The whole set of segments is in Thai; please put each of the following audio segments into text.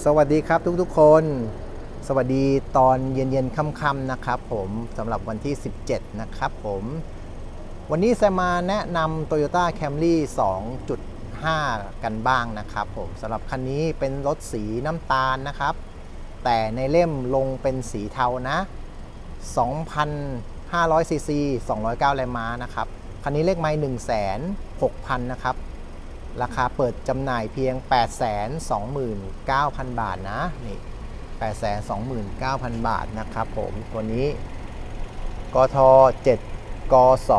สวัสดีครับทุกๆคน สวัสดีตอนเย็นๆค่ำๆนะครับผมสำหรับวันที่ 17 นะครับผม วันนี้จะมาแนะนำ Toyota Camry 2.5 กันบ้างนะครับผมสำหรับคันนี้เป็นรถสีน้ำตาลนะครับ แต่ในเล่มลงเป็นสีเทานะ 2,500ซีซี209แรงม้านะครับ คันนี้เลขไม้1 6 0 0 0 นะครับ ราคาเปิดจำหน่ายเพียง 829,000 บาทนะ นี่ 829,000 บาทนะครับผมตัวนี้กท7กส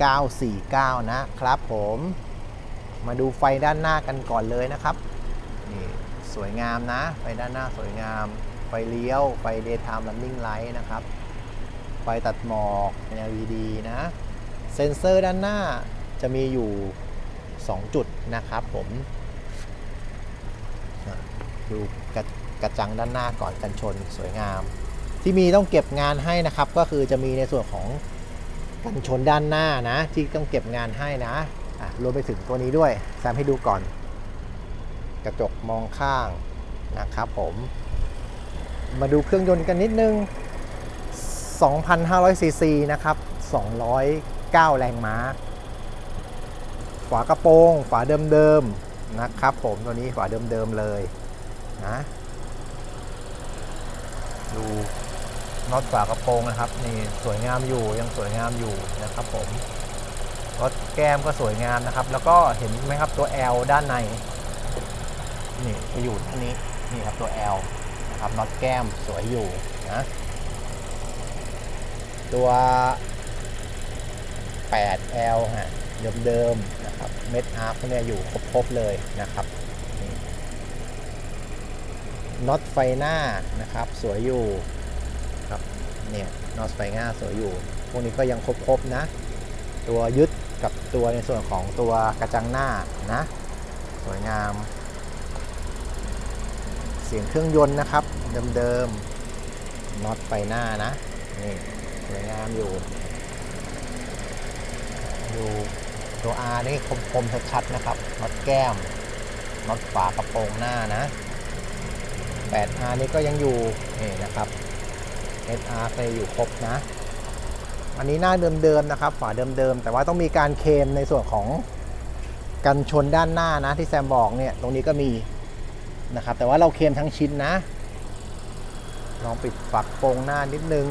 949 นะครับผมมาดูไฟด้านหน้ากันก่อนเลยนะครับ นี่สวยงามนะ ไฟด้านหน้าสวยงาม ไฟเลี้ยว ไฟ daytime running light นะครับ ไฟตัดหมอก LED นะ เซ็นเซอร์ด้านหน้าจะมีอยู่ 2 จุดนะครับผมดูกระกระจังด้านหน้าก่อนกันชนสวยงาม ที่มีต้องเก็บงานให้นะครับ ก็คือจะมีในส่วนของกันชนด้านหน้านะ ที่ต้องเก็บงานให้นะะรวมไปถึงตัวนี้ด้วยแซมให้ดูก่อน กระจกมองข้างนะครับผมมาดูเครื่องยนต์กันนิดนึง 2,500ซีซีนะครับ 209 แรงม้า ฝากระโปรงฝาเดิมๆนะครับ ผมตัวนี้ฝาเดิมๆเลยนะดูน็อตฝากระโปรงนะครับนี่สวยงามอยู่ยังสวยงามอยู่นะครับ ผมรถแก้มก็สวยงามนะครับ แล้วก็เห็นไหมครับตัว L ด้านในนี่จะอยู่ด้านนี้นี่ครับตัว L นะครับน็อตแก้มสวยอยู่นะตัว 8L ฮะ เดิมๆนะครับเม็ดอาร์คเนี่ยอยู่ครบๆเลยนะครับน็อตไฟหน้านะครับ สวยอยู่ครับเนี่ยน็อตไฟหน้าสวยอยู่ พวกนี้ก็ยังครบๆนะ ตัวยึดกับตัวในส่วนของตัวกระจังหน้านะ สวยงาม เสียงเครื่องยนต์นะครับ เดิมๆน็อตไฟหน้านะนี่สวยงามอยู่ดู ตัว R นี่คมๆชัดๆนะครับน็อตแก้มน็อตฝากระโปรงหน้านะ 8R นี่ก็ยังอยู่นี่นะครับ SR ก็อยู่ครบนะ อันนี้หน้าเดิมๆนะครับ ฝาเดิมๆ แต่ว่าต้องมีการเคมในส่วนของกันชนด้านหน้านะที่แซมบอกเนี่ยตรงนี้ก็มีนะครับ แต่ว่าเราเคมทั้งชิ้นนะ ลองปิดฝากระโปรงหน้านิดนึง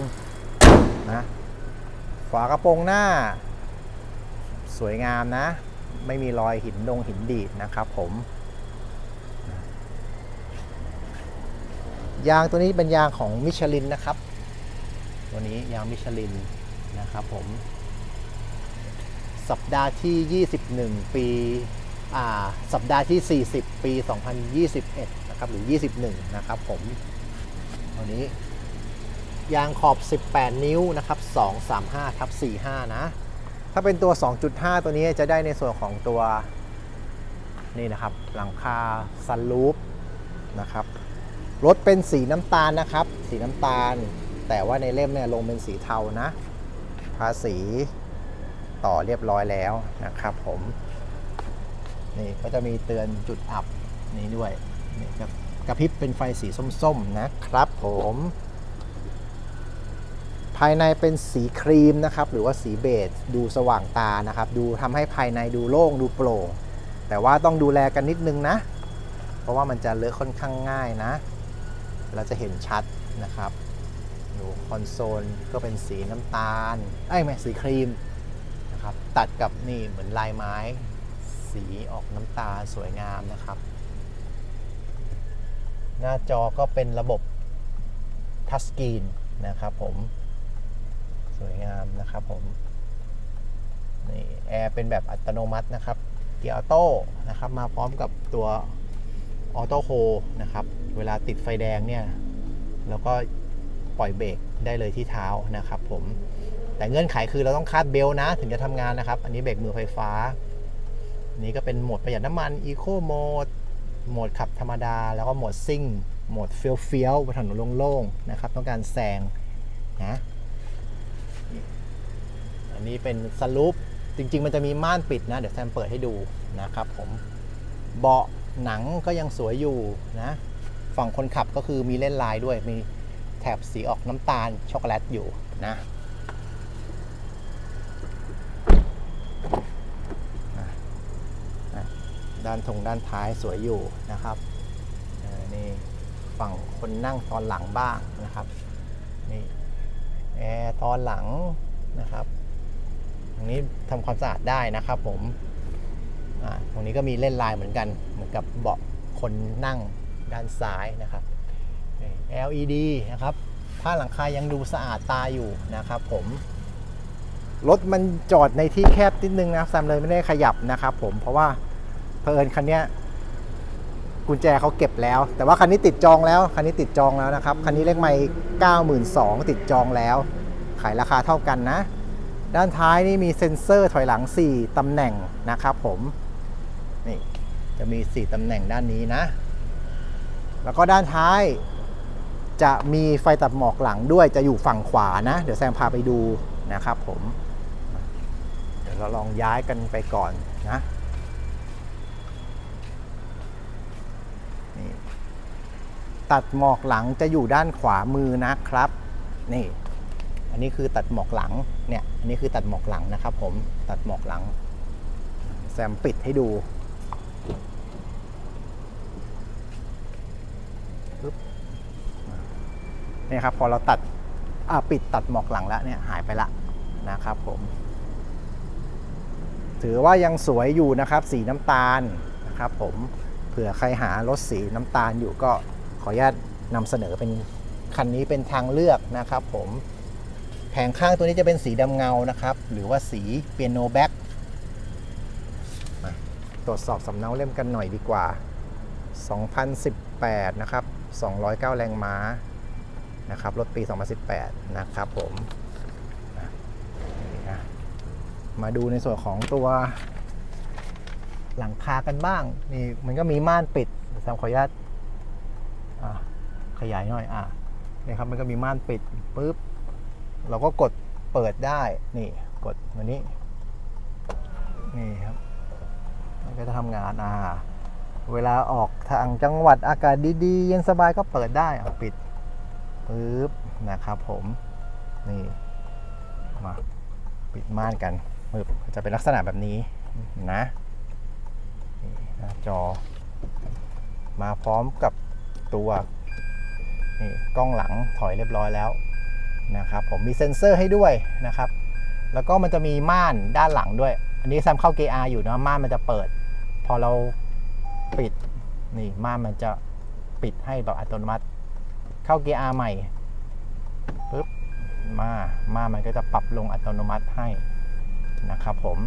นะฝากระโปรงหน้า สวยงามนะ ไม่มีรอยหินดงหินดีดนะครับผมยางตัวนี้เป็นยางของมิชลินนะครับ ตัวนี้ยางมิชลินนะครับผม สัปดาห์ที่ 21 ปีอ่าสัปดาห์ที่ 40 ปี 2021 นะครับ หรือ 21 นะครับผม ตัวนี้ยางขอบ 18 นิ้วนะครับ 235ทับ45 นะ ถ้าเป็นตัว 2.5 ตัวนี้จะได้ในส่วนของตัวนี่นะครับหลังคาซันรูฟนะครับรถเป็นสีน้ำตาลนะครับ สีน้ำตาล แต่ว่าในเล่มเนี่ยลงเป็นสีเทานะ ภาษีต่อเรียบร้อยแล้วนะครับผมนี่ก็จะมีเตือนจุดอับนี่ด้วยนี่กระพริบเป็นไฟสีส้มๆนะครับผม ภายในเป็นสีครีมนะครับหรือว่าสีเบจดูสว่างตานะครับ ดูทำให้ภายในดูโล่งดูโปร่ง แต่ว่าต้องดูแลกันนิดนึงนะ เพราะว่ามันจะเลอะค่อนข้างง่ายนะ เราจะเห็นชัดนะครับดูคอนโซลก็เป็นสีน้ำตาลไอ้ไม่สีครีมนะครับตัดกับนี่เหมือนลายไม้ สีออกน้ำตาลสวยงามนะครับ หน้าจอก็เป็นระบบทัชสกรีนนะครับผม สวยงามนะครับผมนี่แอร์เป็นแบบอัตโนมัตินะครับ เกียร์ออโต้นะครับ มาพร้อมกับตัวออโต้โฮนะครับ เวลาติดไฟแดงเนี่ยเราก็ปล่อยเบรกได้เลยที่เท้านะครับผมแต่เงื่อนไขคือเราต้องคาดเบลนะ ถึงจะทำงานนะครับ อันนี้เบรกมือไฟฟ้า นี่ก็เป็นโหมดประหยัดน้ำมัน Eco Mode โหมดขับธรรมดา แล้วก็โหมดซิ่งโหมดเฟี้ยวเฟี้ยวๆบนถนนโล่งๆนะครับ ต้องการแซงนะ อันนี้เป็นสลูปจริง ๆ มันจะมีม่านปิดนะ เดี๋ยวแซมเปิดให้ดูนะครับผมเบาะหนังก็ยังสวยอยู่นะฝั่งคนขับก็คือมีเล่นลายด้วยมีแถบสีออกน้ำตาลช็อกโกแลตอยู่นะด้านทงด้านท้ายสวยอยู่นะครับนี่ฝั่งคนนั่งตอนหลังบ้างนะครับนี่แอร์ตอนหลังนะครับ ตรงนี้ทำความสะอาดได้นะครับผมตรงนี้ก็มีเล่นลายเหมือนกัน เหมือนกับเบาะคนนั่งด้านซ้ายนะครับ LED นะครับผ้าหลังคายังดูสะอาดตาอยู่นะครับผมรถมันจอดในที่แคบนิดนึงนะครับแซมเลยไม่ได้ขยับนะครับผมเพราะว่าเพอิญคันนี้กุญแจเขาเก็บแล้ว แต่ว่าคันนี้ติดจองแล้วคันนี้ติดจองแล้วนะครับคันนี้เลขไม่92,000ติดจองแล้ว ขายราคาเท่ากันนะ ด้านท้ายนี่มีเซ็นเซอร์ถอยหลัง 4 ตำแหน่งนะครับผมนี่จะมี 4 ตำแหน่งด้านนี้นะ แล้วก็ด้านท้ายจะมีไฟตัดหมอกหลังด้วยจะอยู่ฝั่งขวานะ เดี๋ยวแซมพาไปดูนะครับผมเดี๋ยวเราลองย้ายกันไปก่อนนะนี่ตัดหมอกหลังจะอยู่ด้านขวามือนะครับ นี่ อันนี้คือตัดหมอกหลังเนี่ยอันนี้คือตัดหมอกหลังนะครับ ผมตัดหมอกหลัง แซมปิดให้ดูเนี่ยครับพอเราตัดปิดตัดหมอกหลังแล้วเนี่ยหายไปละนะครับผมถือว่ายังสวยอยู่นะครับ สีน้ำตาลนะครับผมเผื่อใครหารถสีน้ำตาลอยู่ก็ขออนุญาตนำเสนอเป็นคันนี้เป็นทางเลือกนะครับผม งข้างตัวนี้จะเป็นสีดำเงานะครับ หรือว่าสีเปียโนแบ็กมาตรวจสอบสำเนาเล่มกันหน่อยดีกว่า 2018 นะครับ 209 แรงม้า นะครับ รถปี 2018 นะครับผมมาดูในส่วนของตัวหลังคากันบ้าง นี่มันก็มีม่านปิดแซมขออนุญาตขยายหน่อย อะนี่ครับ มันก็มีม่านปิดปุ๊บ เราก็กดเปิดได้นี่กดตัวนี้นี่ครับมันก็จะทำงานอ่าเวลาออกทางจังหวัดอากาศดีๆ เย็นสบายก็เปิดได้เอาปิดปึ๊บนะครับผมนี่มาปิดม่านกันปึ๊บจะเป็นลักษณะแบบนี้นะนี่หน้าจอ มาพร้อมกับตัวนี่กล้องหลังถอยเรียบร้อยแล้ว นะครับผมมีเซ็นเซอร์ให้ด้วยนะครับ แล้วก็มันจะมีม่านด้านหลังด้วย อันนี้แซมเข้า GR อยู่นะม่านมันจะเปิด พอเราปิดนี่ม่านมันจะปิดให้แบบอัตโนมัติ เข้า GR ใหม่ปุ๊บมาม่านมันก็จะปรับลงอัตโนมัติให้นะครับผม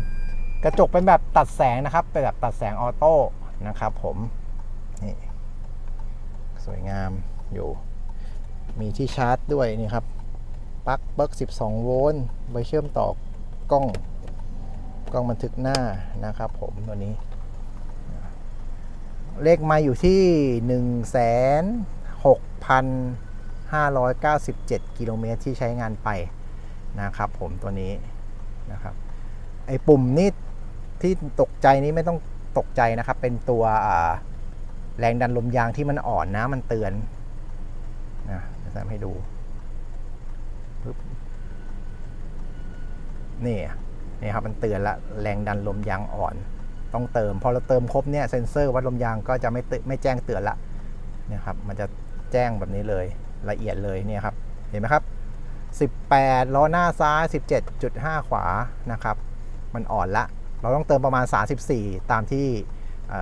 กระจกเป็นแบบตัดแสงนะครับ เป็นแบบตัดแสงออโต้นะครับผมนี่สวยงามอยู่ มีที่ชาร์จด้วยนี่ครับ ปลั๊กเบิร์ก12 โวลต์ไว้เชื่อมต่อกล้องกล้องบันทึกหน้านะครับผมตัวนี้ เลขมาอยู่ที่ 16,597 กิโลเมตรที่ใช้งานไปนะครับผมตัวนี้นะครับไอ้ปุ่มนี่ที่ตกใจนี้ไม่ต้องตกใจนะครับ เป็นตัวแรงดันลมยางที่มันอ่อนนะมันเตือนนะจะทำให้ดูปึ๊บ นี่นี่ครับมันเตือนละแรงดันลมยางอ่อน ต้องเติมพอเราเติมครบเนี่ยเซ็นเซอร์วัดลมยางก็จะไม่เตือนไม่แจ้งเตือนละนี่ครับมันจะแจ้งแบบนี้เลยละเอียดเลยเนี่ยครับเห็นไหมครับ 18ล้อหน้าซ้าย 17.5 ขวานะครับ มันอ่อนละ เราต้องเติมประมาณ 34 ตามที่เ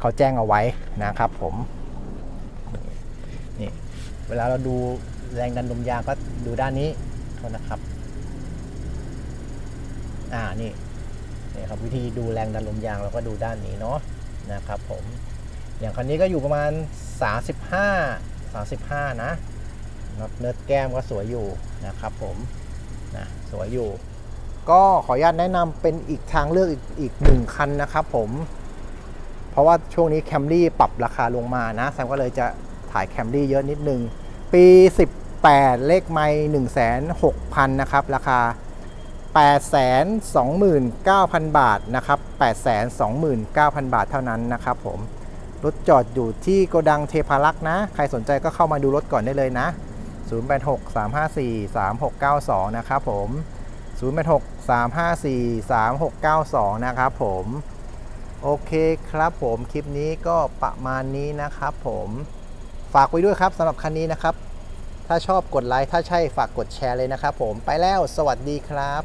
เขาแจ้งเอาไว้นะครับผมนี่เวลาเราดูแรงดันลมยางก็ดูด้านนี้โทษนะครับ อ่านี่นี่ครับวิธีดูแรงดันลมยางเราก็ดูด้านนี้เนาะนะครับผมอย่างคันนี้ก็อยู่ประมาณ 35 35 นะน็อตเนิร์ดแก้มก็สวยอยู่นะครับผมนะสวยอยู่ ก็ขออนุญาตแนะนำเป็นอีกทางเลือกอีกอีกหนึ่งคันนะครับผมเพราะว่าช่วงนี้แคมรี่ปรับราคาลงมานะแซมก็เลยจะถ่ายแคมรี่เยอะนิดนึง ปี 18 เลขไม่1 6 0 0 0 นะครับ ราคา 829,000 บาทนะครับ829,000 บาทเท่านั้นนะครับผม รถจอดอยู่ที่โกดังเทพารักษ์นะ ใครสนใจก็เข้ามาดูรถก่อนได้เลยนะ 086 354 3692 นะครับผม 086 354 3692 นะครับผม โอเคครับผม คลิปนี้ก็ประมาณนี้นะครับผม ฝากไว้ด้วยครับสำหรับคันนี้นะครับถ้าชอบกดไลค์ ถ้าใช่ฝากกดแชร์เลยนะครับผม ไปแล้ว สวัสดีครับ